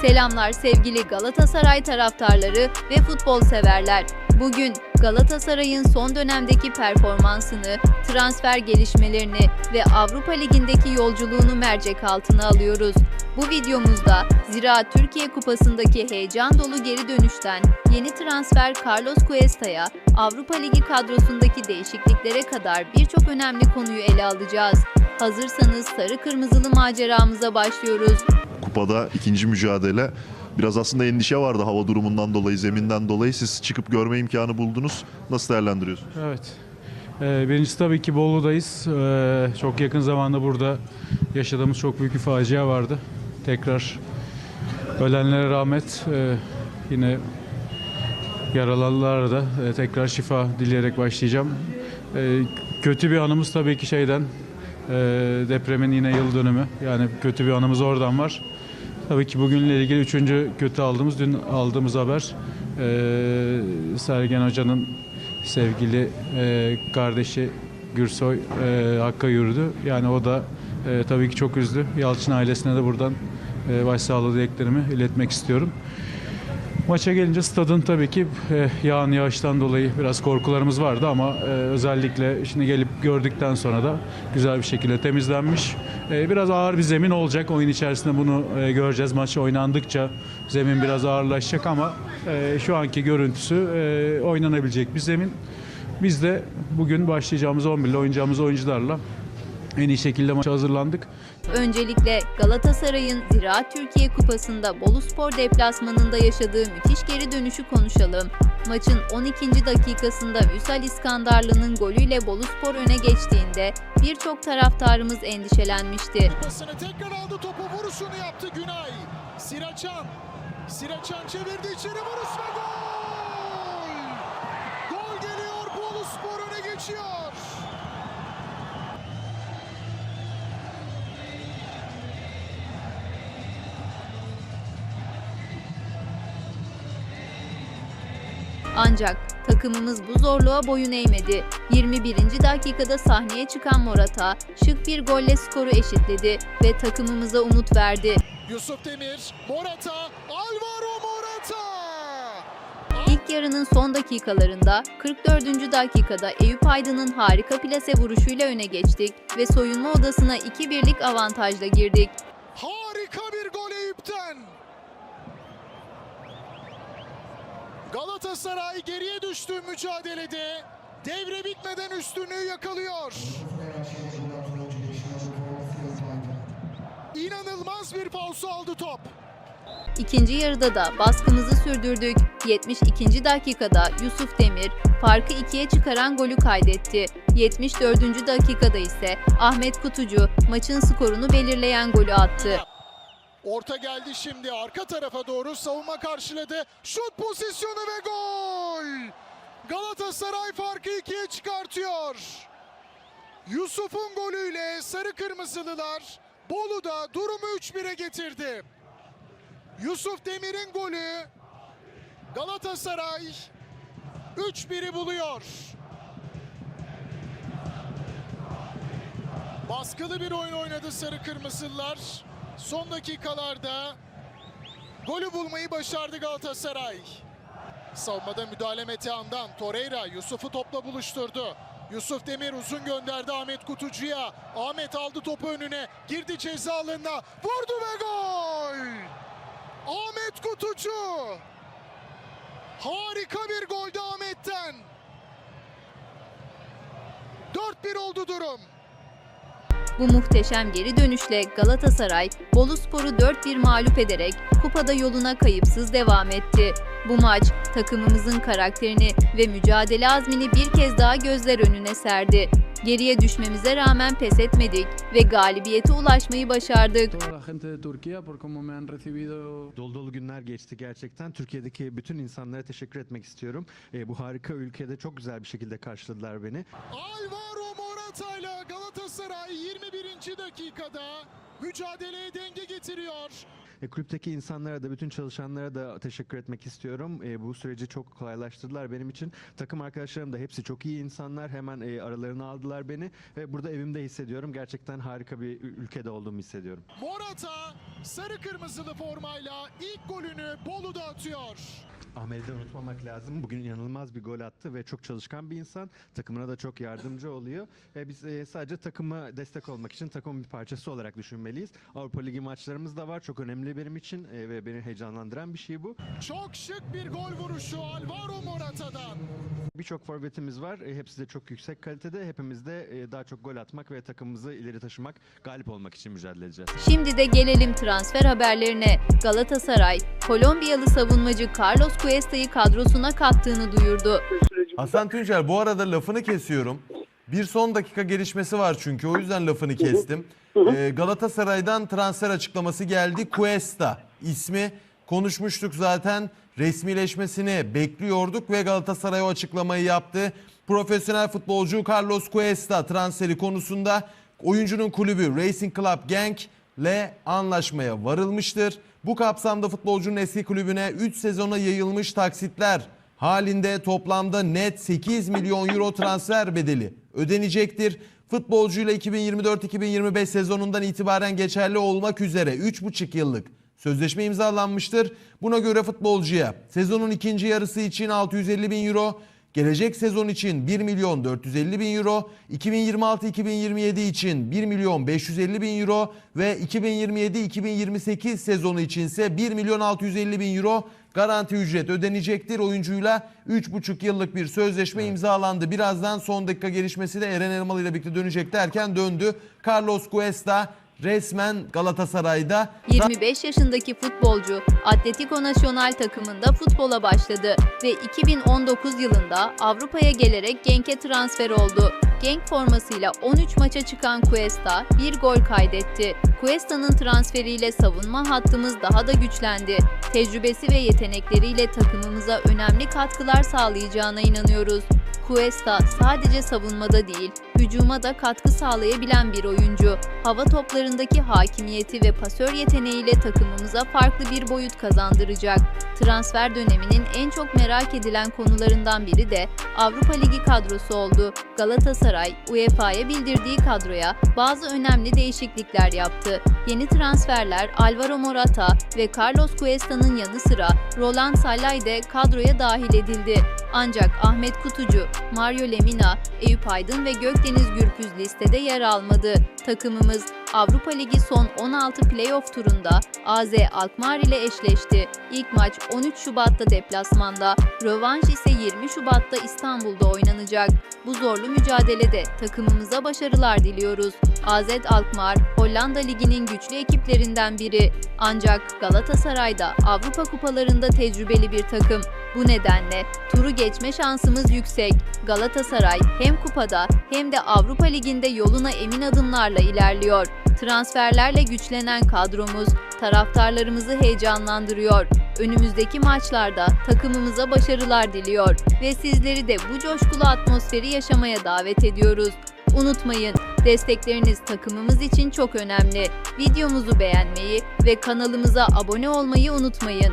Selamlar sevgili Galatasaray taraftarları ve futbol severler. Bugün Galatasaray'ın son dönemdeki performansını, transfer gelişmelerini ve Avrupa Ligi'ndeki yolculuğunu mercek altına alıyoruz. Bu videomuzda Zira Türkiye Kupası'ndaki heyecan dolu geri dönüşten yeni transfer Carlos Cuesta'ya Avrupa Ligi kadrosundaki değişikliklere kadar birçok önemli konuyu ele alacağız. Hazırsanız sarı kırmızılı maceramıza başlıyoruz. Kupada ikinci mücadele. Biraz aslında endişe vardı hava durumundan dolayı, zeminden dolayı. Siz çıkıp görme imkanı buldunuz. Nasıl değerlendiriyorsunuz? Evet. Ee, birincisi tabii ki Bolu'dayız. Ee, çok yakın zamanda burada yaşadığımız çok büyük bir facia vardı. Tekrar ölenlere rahmet. Ee, yine yaralılara da e, tekrar şifa dileyerek başlayacağım. Ee, kötü bir anımız tabii ki şeyden e, depremin yine yıl dönümü. Yani kötü bir anımız oradan var. Tabii ki bugünle ilgili üçüncü kötü aldığımız, dün aldığımız haber e, Sergen Hoca'nın sevgili e, kardeşi Gürsoy e, Hakk'a yürüdü. Yani o da e, tabii ki çok üzdü. Yalçın ailesine de buradan e, başsağlığı dileklerimi iletmek istiyorum. Maça gelince stadın tabii ki e, yağan yağıştan dolayı biraz korkularımız vardı ama e, özellikle şimdi gelip gördükten sonra da güzel bir şekilde temizlenmiş. E, biraz ağır bir zemin olacak. Oyun içerisinde bunu e, göreceğiz. Maç oynandıkça zemin biraz ağırlaşacak ama e, şu anki görüntüsü e, oynanabilecek bir zemin. Biz de bugün başlayacağımız 11 ile oynayacağımız oyuncularla en iyi şekilde maça hazırlandık. Öncelikle Galatasaray'ın Ziraat Türkiye Kupası'nda Boluspor deplasmanında yaşadığı müthiş geri dönüşü konuşalım. Maçın 12. dakikasında Vüsal İskandarlı'nın golüyle Boluspor öne geçtiğinde birçok taraftarımız endişelenmişti. Pasını tekrar aldı topu vuruşunu yaptı Günay. Siraçan. Siraçan çevirdi içeri vuruş ve gol! Gol geliyor Boluspor öne geçiyor. Ancak takımımız bu zorluğa boyun eğmedi. 21. dakikada sahneye çıkan Morata şık bir golle skoru eşitledi ve takımımıza umut verdi. Yusuf Demir, Morata, Alvaro Morata! İlk yarının son dakikalarında 44. dakikada Eyüp Aydın'ın harika plase vuruşuyla öne geçtik ve soyunma odasına 2-1'lik avantajla girdik. Harika bir gol Eyüp'ten. Galatasaray geriye düştüğü mücadelede devre bitmeden üstünlüğü yakalıyor. İnanılmaz bir pausa aldı top. İkinci yarıda da baskımızı sürdürdük. 72. dakikada Yusuf Demir farkı ikiye çıkaran golü kaydetti. 74. dakikada ise Ahmet Kutucu maçın skorunu belirleyen golü attı. Orta geldi şimdi arka tarafa doğru savunma karşıladı. Şut pozisyonu ve gol! Galatasaray farkı ikiye çıkartıyor. Yusuf'un golüyle sarı kırmızılılar Bolu'da durumu 3-1'e getirdi. Yusuf Demir'in golü Galatasaray 3-1'i buluyor. Baskılı bir oyun oynadı sarı kırmızılar. Son dakikalarda golü bulmayı başardı Galatasaray. Savunmada müdahale Metehan'dan Torreira Yusuf'u topla buluşturdu. Yusuf Demir uzun gönderdi Ahmet Kutucu'ya. Ahmet aldı topu önüne. Girdi ceza alanına. Vurdu ve gol! Ahmet Kutucu! Harika bir goldü Ahmet'ten. 4-1 oldu durum. Bu muhteşem geri dönüşle Galatasaray Boluspor'u 4-1 mağlup ederek kupada yoluna kayıpsız devam etti. Bu maç takımımızın karakterini ve mücadele azmini bir kez daha gözler önüne serdi. Geriye düşmemize rağmen pes etmedik ve galibiyete ulaşmayı başardık. Dolu dolu günler geçti gerçekten. Türkiye'deki bütün insanlara teşekkür etmek istiyorum. Ee, bu harika ülkede çok güzel bir şekilde karşıladılar beni. Alvaro 42 dakikada mücadeleye denge getiriyor. E, kulüpteki insanlara da bütün çalışanlara da teşekkür etmek istiyorum. E, bu süreci çok kolaylaştırdılar benim için. Takım arkadaşlarım da hepsi çok iyi insanlar. Hemen e, aralarını aldılar beni ve burada evimde hissediyorum. Gerçekten harika bir ülkede olduğumu hissediyorum. Morata sarı kırmızılı formayla ilk golünü Bolu'da atıyor. Ahmet'i de unutmamak lazım. Bugün inanılmaz bir gol attı ve çok çalışkan bir insan. Takımına da çok yardımcı oluyor. E, biz e, sadece takıma destek olmak için takımın bir parçası olarak düşünmeliyiz. Avrupa Ligi maçlarımız da var. Çok önemli benim için e, ve beni heyecanlandıran bir şey bu. Çok şık bir gol vuruşu Alvaro Morata'dan. Birçok forvetimiz var. E, hepsi de çok yüksek kalitede. Hepimiz de e, daha çok gol atmak ve takımımızı ileri taşımak, galip olmak için mücadele edeceğiz. Şimdi de gelelim transfer haberlerine. Galatasaray, Kolombiyalı savunmacı Carlos Cuesta'yı kadrosuna kattığını duyurdu. Hasan Tuncer bu arada lafını kesiyorum. Bir son dakika gelişmesi var çünkü o yüzden lafını kestim. Ee, Galatasaray'dan transfer açıklaması geldi. Cuesta ismi konuşmuştuk zaten. Resmileşmesini bekliyorduk ve Galatasaray o açıklamayı yaptı. Profesyonel futbolcu Carlos Cuesta transferi konusunda oyuncunun kulübü Racing Club Genk ile anlaşmaya varılmıştır. Bu kapsamda futbolcunun eski kulübüne 3 sezona yayılmış taksitler halinde toplamda net 8 milyon euro transfer bedeli ödenecektir. Futbolcuyla 2024-2025 sezonundan itibaren geçerli olmak üzere 3,5 yıllık sözleşme imzalanmıştır. Buna göre futbolcuya sezonun ikinci yarısı için 650 bin euro, Gelecek sezon için 1 milyon 450 bin euro, 2026-2027 için 1 milyon 550 bin euro ve 2027-2028 sezonu içinse 1 milyon 650 bin euro garanti ücret ödenecektir. Oyuncuyla 3,5 yıllık bir sözleşme imzalandı. Birazdan son dakika gelişmesi de Eren Elmalı ile birlikte dönecek derken döndü. Carlos Cuesta resmen Galatasaray'da 25 yaşındaki futbolcu Atletico Nacional takımında futbola başladı ve 2019 yılında Avrupa'ya gelerek Genk'e transfer oldu. Genk formasıyla 13 maça çıkan Cuesta bir gol kaydetti. Cuesta'nın transferiyle savunma hattımız daha da güçlendi. Tecrübesi ve yetenekleriyle takımımıza önemli katkılar sağlayacağına inanıyoruz. Cuesta sadece savunmada değil, hücuma da katkı sağlayabilen bir oyuncu. Hava toplarındaki hakimiyeti ve pasör yeteneğiyle takımımıza farklı bir boyut kazandıracak. Transfer döneminin en çok merak edilen konularından biri de Avrupa Ligi kadrosu oldu. Galatasaray, UEFA'ya bildirdiği kadroya bazı önemli değişiklikler yaptı. Yeni transferler Alvaro Morata ve Carlos Cuesta'nın yanı sıra Roland Salay de kadroya dahil edildi. Ancak Ahmet Kutucu, Mario Lemina, Eyüp Aydın ve Gökdeniz Gürpüz listede yer almadı. Takımımız Avrupa Ligi son 16 playoff turunda AZ Alkmaar ile eşleşti. İlk maç 13 Şubat'ta deplasmanda, rövanş ise 20 Şubat'ta İstanbul'da oynanacak. Bu zorlu mücadelede takımımıza başarılar diliyoruz. AZ Alkmaar, Hollanda Ligi'nin güçlü ekiplerinden biri. Ancak Galatasaray'da Avrupa kupalarında tecrübeli bir takım. Bu nedenle turu geçme şansımız yüksek. Galatasaray hem kupada hem de Avrupa Ligi'nde yoluna emin adımlarla ilerliyor. Transferlerle güçlenen kadromuz taraftarlarımızı heyecanlandırıyor. Önümüzdeki maçlarda takımımıza başarılar diliyor ve sizleri de bu coşkulu atmosferi yaşamaya davet ediyoruz. Unutmayın, destekleriniz takımımız için çok önemli. Videomuzu beğenmeyi ve kanalımıza abone olmayı unutmayın.